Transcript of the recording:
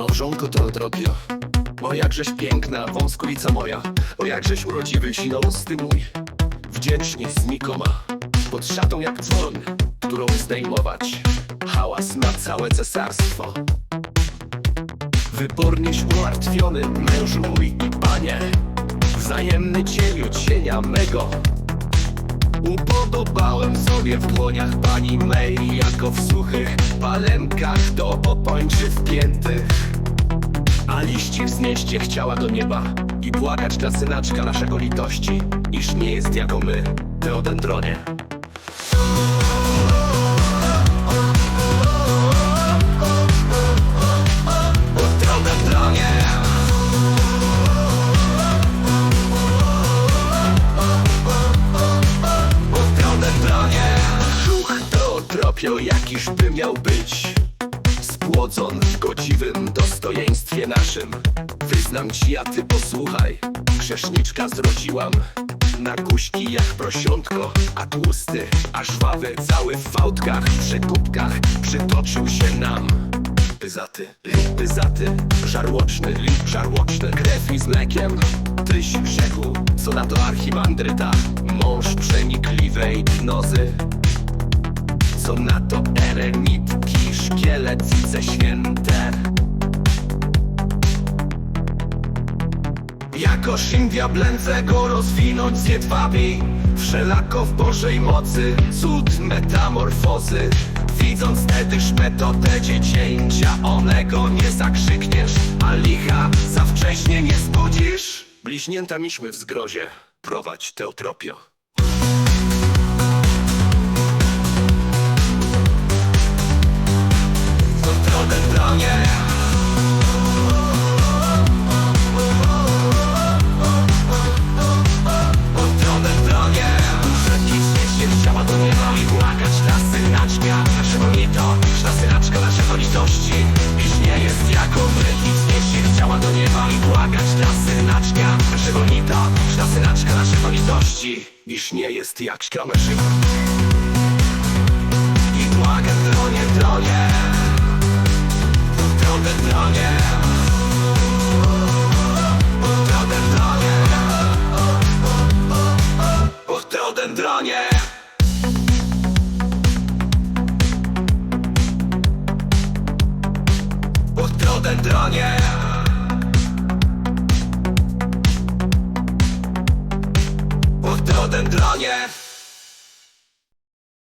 Małżonko to drobio O jakżeś piękna, wąskolica moja. O jakżeś urodziwy, sinosty mój. Wdzięcznie znikoma Pod szatą jak dzwon Którą zdejmować. Hałas na całe cesarstwo. Wybornieś umartwiony mężu mój i panie. Wzajemny cieniu cienia mego Upodobałem sobie w dłoniach pani mej Jako w suchych palenkach do opończy wpiętych. A liści wznieście chciała do nieba I błagać dla synaczka naszego litości Iż nie jest jako my, Teodendronie tropio jakiż by miał być. Spłodzon w godziwym dostojeństwie naszym. Wyznam ci, a ty posłuchaj. Grzeszniczka zrodziłam. Na guźki jak prosiątko A tłusty, a żwawy Cały w fałdkach, przekupkach Przytoczył się nam. Pyzaty, pyzaty Żarłoczny, lip żarłoczny Krew i z mlekiem. Tyś rzekł, co na to archimandryta Mąż przenikliwej gnozy Co na to erenitki Szkielecice święte. Jako szym diablęcego rozwinąć z jedwabi. Wszelako w Bożej mocy cud metamorfozy. Widząc tedyż metodę dziecięcia Onego nie zakrzykniesz, a licha za wcześnie nie zbudzisz. Bliźnięta miśmy w zgrozie, prowadź Teotropio twierdzi, iż nie jest jak ścianę szyb. I błaga dronie, dronie Drogę dronie Drogę dronie Drogę dronie Drogę dronie potem dlanie.